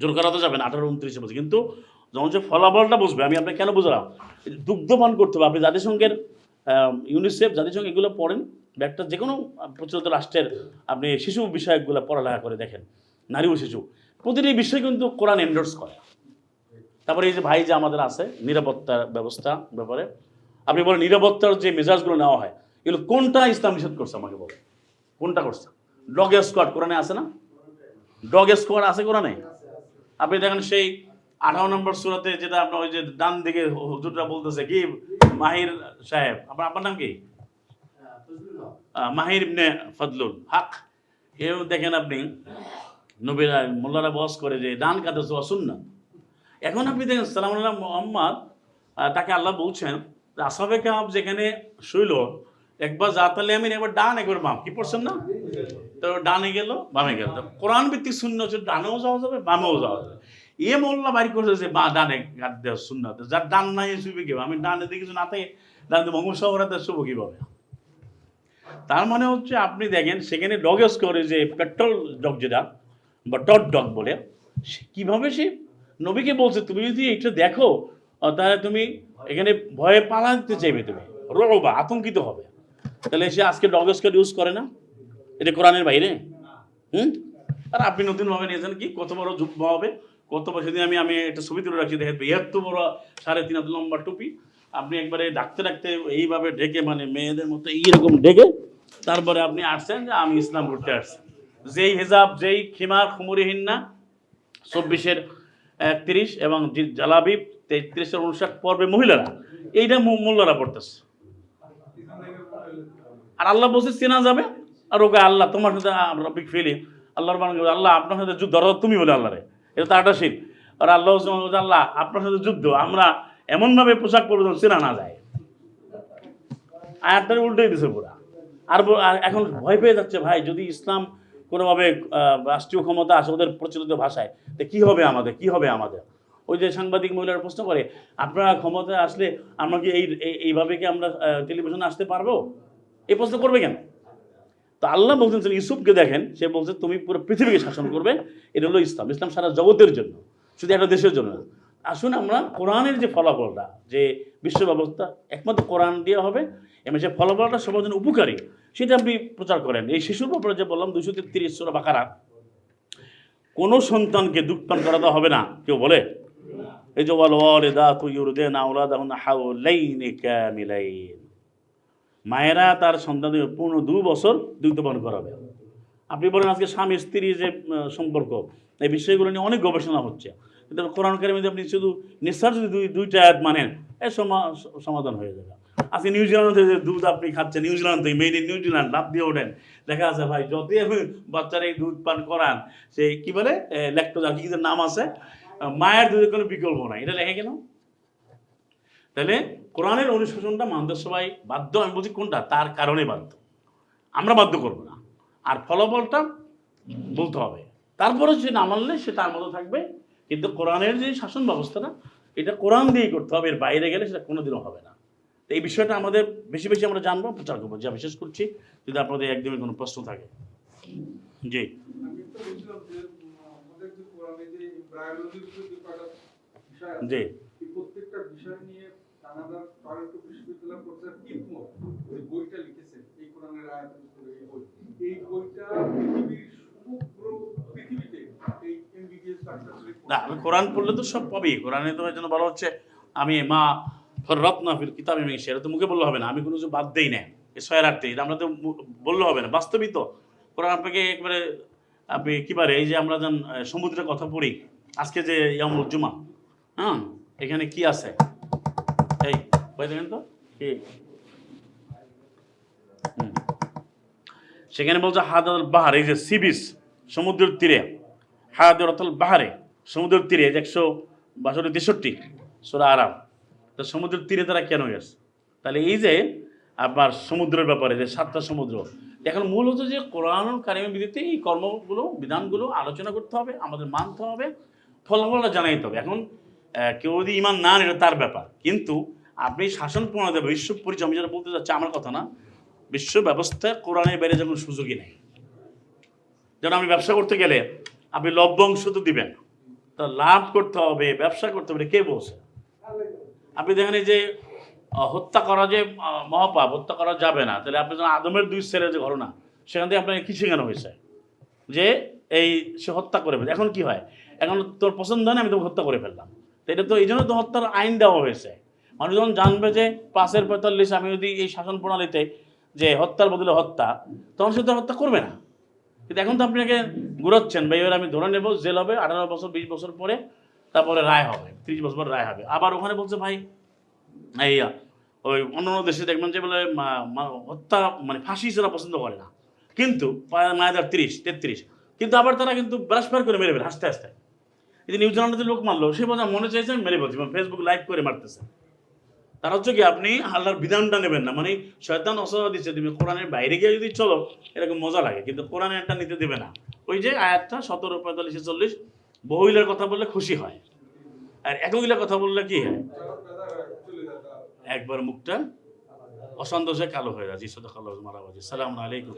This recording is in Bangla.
জোর করা তো যাবে না আঠারো, উনত্রিশে বছর। কিন্তু যখন যে ফলাফলটা বুঝবে, আমি আপনাকে কেন বুঝলাম? দুগ্ধপান করতে হবে। আপনি জাতিসংঘের ইউনিসেফ জাতিসংঘ এগুলো পড়েন একটা যে কোনো প্রচলিত রাষ্ট্রের আপনি শিশু বিষয়কগুলো পড়ালেখা করে দেখেন, নারী ও শিশু। প্রতিটি বিষয় কিন্তু কোরআন এন্ডোর্স করে। তারপরে এই যে ভাই যে আমাদের আছে নিরাপত্তার ব্যবস্থা ব্যাপারে, আপনি বলেন নিরাপত্তার যে মেজাজগুলো নেওয়া হয়, এগুলো কোনটা ইসলাম নিষেধ করছে আমাকে বলো কোনটা করছে? ডগ স্কোয়াড কোরআনে আছে না? ডগ স্কোয়াড আছে কোরআনে? আপনি দেখেন সেই আঠারো নম্বর সুরাতে যেটা আপনার ওই যে ডান দিকে হুজুরটা বলতেছে, কি? মাহির সাহেব। আপনার আপনার নাম কি? মাহির ইবনে ফজলুল হক। এও দেখেন আপনি, নবীরা, মোল্লারা বস করে যে ডান কাতে সোয়া সুন্না এখন আপনি দেখেন সালাম মোহাম্মদ তাকে আল্লাহ বলছেন আসাবে কাপ যেখানে শুইল একবার জাতালে আমি একবার ডান, একবার বাম। কি পড়ছেন না? তো ডানে গেল, বামে গেল। কোরআন ভিত্তিক শূন্য হচ্ছে ডানেও যাওয়া যাবে, বামেও যাওয়া যাবে। এ মোল্লা বাড়ি করছে যে বা ডানে গাদ দেওয়া শূন্য যার ডান নাই শুবে কি আমি ডানে কিছু না থাকে ডান বঙ্গ শহরাতে শুভ কীভাবে? তার মানে হচ্ছে আপনি দেখেন, সেখানে ডগেস করে যে পেট্রোল ডগ যেটা, বা ডট ডগ বলে, সে কীভাবে সে নবীকে বলছে, তুমি যদি এটা দেখো, তাহলে তুমি এখানে ভয়ে পালাতে চাইবে তুমি। রোবা আতঙ্কিত হবে। তাহলে সে আজকে ডগেস্কার ইউজ করে না? এটা কোরআনের বাইরে? হুম? আর আপনি নতুনভাবে নিয়েছেন কি? কত বড় যুগ্ম হবে? কত বড় সেদিন আমি আমি একটা ছবি তুলে রাখছি, দেখেন, এত বড় সাড়ে তিন লম্বা টুপি। আপনি একবারে ডাকতে ডাকতে এইভাবে ডেকে মানে মেয়েদের মতো এইরকম ডেকে, তারপরে আপনি আসছেন যে আমি ইসলাম করতে আসছি। যেই হেজাব, যেই খিমার খুমুরিহীন না, চব্বিশের একত্রিশ এবং জি- জালাবি তেত্রিশের উনষাট পর্বে মহিলারা, এইটা মু- মোল্লারা পড়তেছে। আর আল্লাহ বলছে, চেনা যাবে? আর ওকে আল্লাহ, তোমার সাথে রবিক ফেলি। আল্লাহর আল্লাহ, আপনার সাথে যুদ্ধ, ধরো তুমি বলে আল্লাহ রে এটা তো শীত আর আল্লাহ আল্লাহ, আপনার সাথে যুদ্ধ, আমরা এমনভাবে পোশাক পরবো চেনা না যায়। আয়াতটা উল্টেই দিছে পুরা। আর এখন ভয় পেয়ে যাচ্ছে, ভাই, যদি ইসলাম কোনোভাবে রাষ্ট্রীয় ক্ষমতা আসে, ওদের প্রচলিত ভাষায়, তো কী হবে আমাদের, কি হবে আমাদের? ওই যে সাংবাদিক মহিলারা প্রশ্ন করে, আপনারা ক্ষমতায় আসলে আমরা কি এই, এই- এইভাবে কি আমরা টেলিভিশনে আসতে পারব? এই প্রশ্ন করবে কেন? তো আল্লাহ বলছেন ইউসুফকে দেখেন, সে বলছে, তুমি পুরো পৃথিবীকে শাসন করবে, এটা হলো ইসলাম ইসলাম সারা জগতের জন্য, শুধু একটা দেশের জন্য আসুন আমরা কোরআনের যে ফলাফলটা, যে বিশ্ব ব্যবস্থা, একমাত্র কোরআন দেওয়া হবে, এবং যে ফলাফলটা সবার জন্য উপকারী, সেটা আপনি প্রচার করেন। এই শিশুর ব্যাপারে যে বললাম দুশো তেত্রিশ সোরা বাকারা, কোনো সন্তানকে দুঃখান করাতে হবে না। কেউ বলে? এই যে ওয়াল ওয়ালিদা তু ইউরদিনা আওলাদাহুন্না হাওলাইনি কামিলাইন মায়েরা তার সন্তানদের পূর্ণ দু বছর দুগ্ধপান করাবে। আপনি বলেন আজকে স্বামী স্ত্রী যে সম্পর্ক, এই বিষয়গুলো নিয়ে অনেক গবেষণা হচ্ছে। কিন্তু কোরআন কারিমে আপনি শুধু নিঃশ্বাস যদি দুই, দুইটা আয়াত মানেন সমা- সমাধান হয়ে যাবে। আজকে নিউজিল্যান্ড যে দুধ আপনি খাচ্ছেন নিউজিল্যান্ড থেকে মেড ইন নিউজিল্যান্ড লাভ দিয়ে ওঠেন, দেখা আছে ভাই, যতই আপনি বাচ্চারা এই দুধ পান করান, সেই কি বলে ল্যাকটোজ, আর কি নাম আছে মায়ের দুধের কোনো বিকল্প নাই। এটা লেখে কেন তাহলে কোরআনের অনুশাসনটা মানতে সবাই বাধ্য। আমি বলছি কোনটা? তার কারণে বাধ্য। আমরা বাধ্য করব না। আর ফলাফলটা বলতে হবে। তারপরে সে না মানলে সে তার মতো থাকবে। কিন্তু কোরআনের যে শাসন ব্যবস্থাটা, এটা কোরআন দিয়েই করতে হবে। এর বাইরে গেলে সেটা কোনোদিনও হবে না। তো এই বিষয়টা আমাদের বেশি বেশি আমরা জানব, প্রচার করব। যা বিশেষ করছি, যদি আপনাদের একদমই কোনো প্রশ্ন থাকে। জি। জি। প্রত্যেকটা বিষয় নিয়ে কানাডার টরন্টো বিশ্ববিদ্যালয় প্রফেসর কিপমোর যে বইটা লিখেছেন এই কোরআনের আয়াতের এই বই। এই বইটা পৃথিবীর সমগ্র পৃথিবীতে এই এমবিবিএস না আমি কোরআন পড়লে তো সব পাবি। কোরআনে তো এই জন্য বলা হচ্ছে আমি মা রত্না ফিল কিতাব আমি সেটা তো মুখে বললে হবে না। আমি কোনো কিছু বাদ দেই না। এই ছয়ের আটতে এটা আমরা তো বললে হবে না। বাস্তবিক তো। কোরআন আপনাকে একবারে আপনি কি পারে এই যে আমরা যেন সমুদ্রের কথা পড়ি আজকে যে ইয়ামুল জুমা হ্যাঁ এখানে কি আছে? এই, কই দেখেন তো? কি? সেখানে বলছে হাদাল বাহার, এই যে সি বিচ সমুদ্রের তীরে হায়াদুর অতল বাহারে, সমুদ্রের তীরে একশো বাষট্টি, তেষট্টি, সোরা আরাম তো সমুদ্রের তীরে তারা কেন গেছে? তাহলে এই যে আপনার সমুদ্রের ব্যাপারে, যে সাতটা সমুদ্র, এখন মূল হচ্ছে যে কোরআন কারিমের বিধিতে এই কর্মগুলো, বিধানগুলো আলোচনা করতে হবে, আমাদের মানতে হবে ফলাফলটা জানাইতে হবে এখন কেউ যদি ইমান না এটা তার ব্যাপার। কিন্তু আপনি শাসন প্রণালী বিশ্ব পরিচয় আমি যেটা বলতে চাচ্ছি, আমার কথা না বিশ্ব ব্যবস্থায় কোরআনের বাইরে যখন সুযোগই নেই। যেন আপনি ব্যবসা করতে গেলে, আপনি লভ্যাংশ তো দিবেন তা লাভ করতে হবে, ব্যবসা করতে হবে কে বলছে? আপনি দেখেন যে হত্যা করা যে মহাপাপ, হত্যা করা যাবে না। তাহলে আপনি যখন আদমের দুই ছেলের যে ঘটনা, সেখান থেকে আপনাকে কি শেখানো হয়েছে? যে এই সে হত্যা করে এখন কি হয়? এখন তোর পছন্দ হয় না আমি তোকে হত্যা করে ফেললাম। এটা তো এই জন্য তো হত্যার আইন দেওয়া হয়েছে। মানুষ যখন জানবে যে পাঁচের পঁয়তাল্লিশ আমি যদি এই শাসন প্রণালীতে যে হত্যার বদলে হত্যা, তখন সে তো হত্যা করবে না। কিন্তু এখন তো আপনাকে ঘুরাচ্ছেন বা এবার আমি ধরে নেব, জেল হবে, আঠারো বছর, বিশ বছর পরে তারপরে রায় হবে, তিরিশ বছর পরে রায় হবে। আবার ওখানে বলছে ভাই, এই, ওই অন্য অন্য দেশে দেখবেন যে বলে হত্যা মানে ফাঁসি সেটা পছন্দ করে না। কিন্তু মায়েদের তিরিশ, তেত্রিশ। কিন্তু আবার তারা কিন্তু ব্রাশফার করে মেরে ফেলে, হাসতে হাসতে। এই নিউজিল্যান্ডের লোক মারলো, সে বলছে মনে চাইছে, আমি মেরে বলছি ফেসবুক লাইভ করে মারতেছে। তার হচ্ছে কি, আপনি আল্লাহর বিধানটা নেবেন না। মানে শয়তান অসহ দিচ্ছে, তুমি কোরআনের বাইরে গিয়ে যদি চলো, এরকম মজা লাগে, কিন্তু কোরআনের একটা নিতে দেবে না। ওই যে আয়াতটা, সতেরো, পঁয়তাল্লিশে চল্লিশ বহুলের কথা বললে খুশি হয়। আর একইলের কথা বললে কি হয়? একবার মুখটা অসন্তোষে কালো হয়ে যায়। জিসদ কালো বাজি সালাম আলাইকুম।